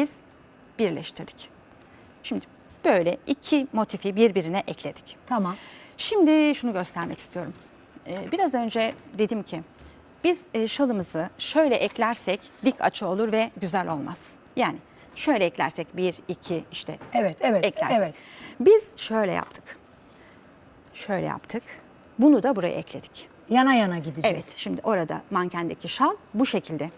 biz birleştirdik. Şimdi böyle iki motifi birbirine ekledik. Tamam. Şimdi şunu göstermek istiyorum. Ee, biraz önce dedim ki biz e, şalımızı şöyle eklersek dik açı olur ve güzel olmaz. Yani şöyle eklersek bir, iki işte Evet, evet, eklersek. evet. Biz şöyle yaptık. Şöyle yaptık. Bunu da buraya ekledik. Yana yana gideceğiz. Evet şimdi orada mankendeki şal bu şekilde.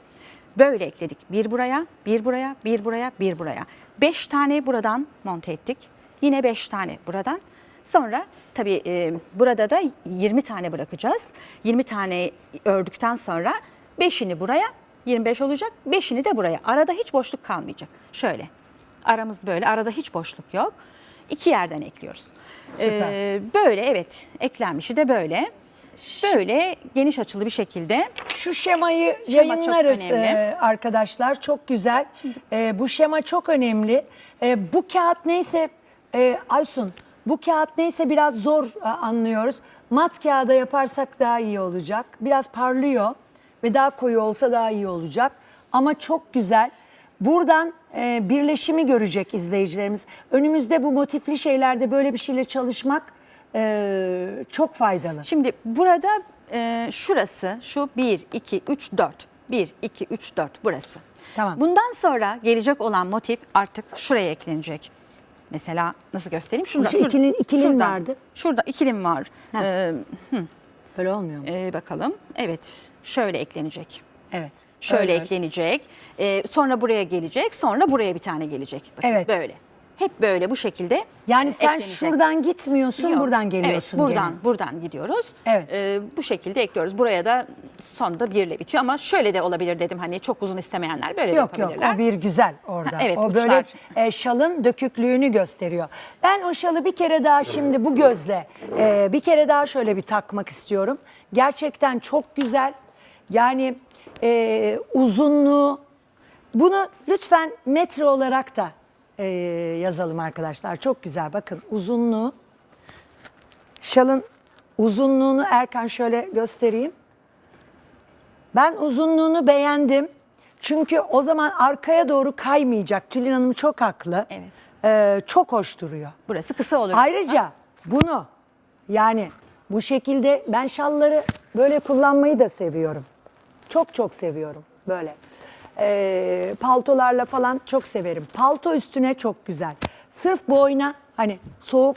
Böyle ekledik. Bir buraya, bir buraya, bir buraya, bir buraya. Beş tane buradan monte ettik. Yine beş tane buradan. Sonra tabii e, burada da 20 tane bırakacağız. 20 tane ördükten sonra beşini buraya, 25 olacak. Beşini de buraya. Arada hiç boşluk kalmayacak. Şöyle. Aramız böyle. Arada hiç boşluk yok. İki yerden ekliyoruz. Süper. Ee, böyle evet eklenmişi de böyle. Böyle geniş açılı bir şekilde Şu şemayı Şema çok yayınlarız önemli. e, arkadaşlar. Çok güzel. E, bu şema çok önemli. E, bu kağıt neyse e, Aysun bu kağıt neyse biraz zor e, anlıyoruz. Mat kağıda yaparsak daha iyi olacak. Biraz parlıyor ve daha koyu olsa daha iyi olacak. Ama çok güzel. Buradan e, birleşimi görecek izleyicilerimiz. Önümüzde bu motifli şeylerde böyle bir şeyle çalışmak e, çok faydalı. Şimdi burada e, şurası şu 1, 2, 3, 4. 1, 2, 3, 4 burası. Tamam. Bundan sonra gelecek olan motif artık şuraya eklenecek. Mesela nasıl göstereyim? Şurada, Şu ikilin- ikilin şurada, vardı. Şurada ikilim var. Ha. Ee, Öyle olmuyor mu? e, bakalım. Evet şöyle eklenecek. Evet. Şöyle Öyle. eklenecek. Ee, sonra buraya gelecek. Sonra buraya bir tane gelecek. Bakın Evet. Böyle. Hep böyle bu şekilde Yani sen eklenecek. şuradan gitmiyorsun, Yok. buradan geliyorsun. Evet, buradan gene. buradan gidiyoruz. Evet. Ee, bu şekilde ekliyoruz. Buraya da sonda birle bitiyor ama şöyle de olabilir dedim hani çok uzun istemeyenler böyle Yok de yok yapabilirler. o bir güzel orada. Ha, evet, o böyle uçlar. e, şalın döküklüğünü gösteriyor. Ben o şalı bir kere daha şimdi bu gözle e, bir kere daha şöyle bir takmak istiyorum. Gerçekten çok güzel. Yani e, uzunluğu bunu lütfen metre olarak da e, yazalım arkadaşlar. Çok güzel bakın uzunluğu. Şalın uzunluğunu Erkan şöyle göstereyim. Ben uzunluğunu beğendim. Çünkü o zaman arkaya doğru kaymayacak. Tülin Hanım çok haklı. Evet. Ee, çok hoş duruyor. Burası kısa olur. Ayrıca bunu yani bu şekilde ben şalları böyle kullanmayı da seviyorum. Çok çok seviyorum böyle. Ee, paltolarla falan çok severim. Palto üstüne çok güzel. Sırf boyna hani soğuk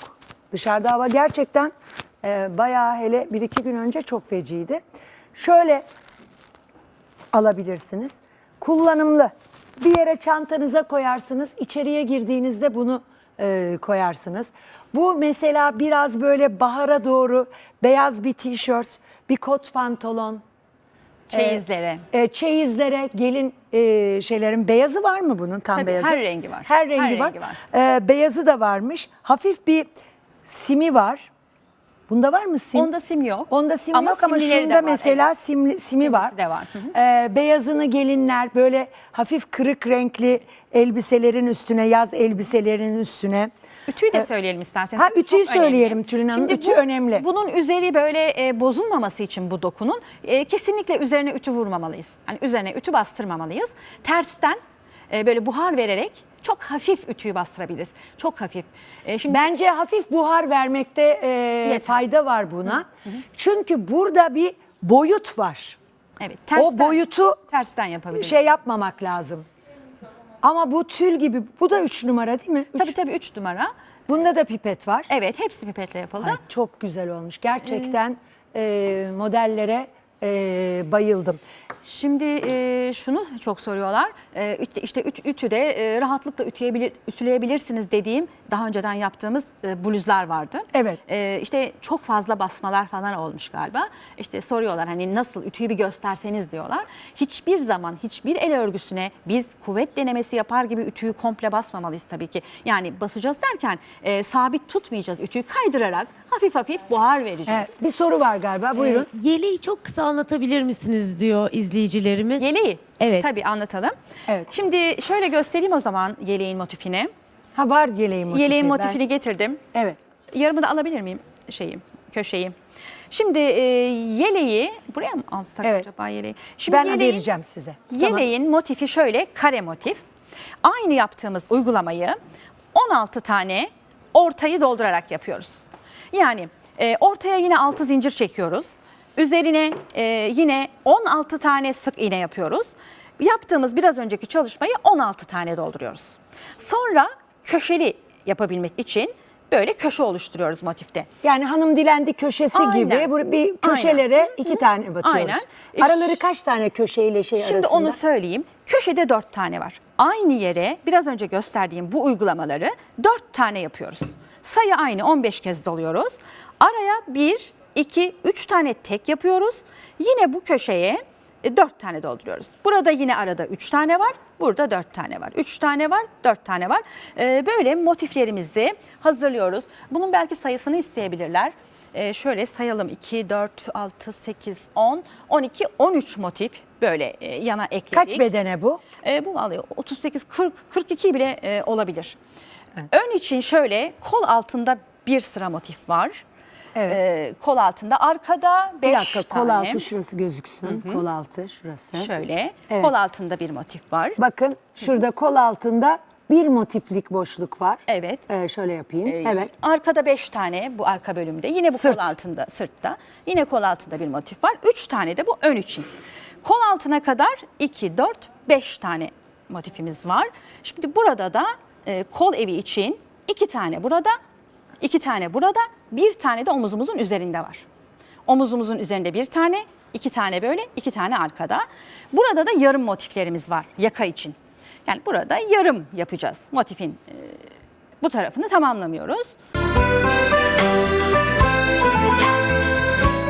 dışarıda hava gerçekten e, bayağı hele bir iki gün önce çok feciydi. Şöyle alabilirsiniz. Kullanımlı. Bir yere çantanıza koyarsınız. İçeriye girdiğinizde bunu e, koyarsınız. Bu mesela biraz böyle bahara doğru beyaz bir tişört, bir kot pantolon, Çeyizlere. e, çeyizlere, gelin e, şeylerin beyazı var mı bunun tam Tabii, beyazı? her rengi var. Her rengi Her var. rengi var. E, beyazı da varmış. Hafif bir simi var. Bunda var mı sim? Onda sim yok. Onda sim Ama yok ama simlileri de şunda var, mesela evet. simli, simi var. de var, hı hı. Ee, beyazını gelinler böyle hafif kırık renkli elbiselerin üstüne, yaz elbiselerinin üstüne. Ütüyü de söyleyelim isterseniz. Ha, ütüyü çok söyleyelim önemli. Tülin Hanım. Şimdi Ütü bu- önemli. Bunun üzeri böyle e, bozulmaması için bu dokunun e, kesinlikle üzerine ütü vurmamalıyız. Hani üzerine ütü bastırmamalıyız. Tersten e, böyle buhar vererek çok hafif ütüyü bastırabiliriz. Çok hafif. E, şimdi Bence hafif buhar vermekte e, Yeter. fayda var buna. Çünkü burada bir boyut var. evet tersten, o boyutu tersten yapabiliriz. şey yapmamak lazım. Ama bu tül gibi, bu da 3 numara değil mi? Üç. tabii tabii 3 numara. Bunda da pipet var. Evet hepsi pipetle yapıldı. Ay, çok güzel olmuş. Gerçekten e, modellere e, bayıldım. Şimdi e, şunu çok soruyorlar. E, üt- işte üt, ütüde e, rahatlıkla ütüleyebilir, ütüleyebilirsiniz dediğim daha önceden yaptığımız e, bluzlar vardı. Evet. E, işte çok fazla basmalar falan olmuş galiba. İşte soruyorlar hani nasıl ütüyü bir gösterseniz diyorlar. Hiçbir zaman hiçbir el örgüsüne biz kuvvet denemesi yapar gibi ütüyü komple basmamalıyız tabii ki. Yani basacağız derken e, sabit tutmayacağız. Ütüyü kaydırarak hafif hafif buhar vereceğiz. E, bir soru var galiba. Buyurun. Yeleği çok kısa anlatabilir misiniz diyor izleyicilerimiz. Yeleği. Evet. Tabii anlatalım. Evet. Şimdi şöyle göstereyim o zaman yeleğin motifini. Ha var yeleğin motifi. Yeleğin Ben- motifini getirdim. Evet. Yarımı da alabilir miyim şeyi, köşeyi? Şimdi e, yeleği buraya mı alsak Evet. acaba yeleği? Şimdi Ben yeleğin, vereceğim size. Tamam. Yeleğin motifi şöyle kare motif. Aynı yaptığımız uygulamayı 16 tane ortayı doldurarak yapıyoruz. Yani e, ortaya yine 6 zincir çekiyoruz. Üzerine e, yine 16 tane sık iğne yapıyoruz. Yaptığımız biraz önceki çalışmayı 16 tane dolduruyoruz. Sonra köşeli yapabilmek için böyle köşe oluşturuyoruz motifte. Yani hanım dilendi köşesi Aynen. gibi bu- bir köşelere iki tane batıyoruz. Aynen. E, Araları kaç tane köşeyle şey Şimdi arasında? onu söyleyeyim. Köşede dört tane var. Aynı yere biraz önce gösterdiğim bu uygulamaları dört tane yapıyoruz. Sayı aynı 15 kez doluyoruz. Araya bir, iki, üç tane tek yapıyoruz. Yine bu köşeye e, dört tane dolduruyoruz. Burada yine arada üç tane var. Burada dört tane var. Üç tane var, dört tane var. E, Böyle motiflerimizi hazırlıyoruz. Bunun belki sayısını isteyebilirler. Ee, şöyle sayalım 2, 4, 6, 8, 10, 12, 13 motif böyle e, yana ekledik. Kaç bedene bu? Bu vallahi 38, 40, 42 bile e, olabilir. Ön için şöyle kol altında bir sıra motif var. Evet. Ee, kol altında arkada 5 Bir dakika kol tane. altı şurası gözüksün. Kol altı şurası. Şöyle Evet. kol altında bir motif var. Bakın şurada kol altında bir motiflik boşluk var. Evet. Ee, şöyle yapayım. Ee, evet. Arkada 5 tane bu arka bölümde. Yine bu Sırt. kol altında, sırtta. Yine kol altında bir motif var. 3 tane de bu ön için. Kol altına kadar 2, 4, 5 tane motifimiz var. Şimdi burada da e, kol evi için 2 tane burada, 2 tane burada, bir tane de omuzumuzun üzerinde var. Omuzumuzun üzerinde bir tane, iki tane böyle, iki tane arkada. Burada da yarım motiflerimiz var yaka için. Yani burada yarım yapacağız motifin e, bu tarafını tamamlamıyoruz.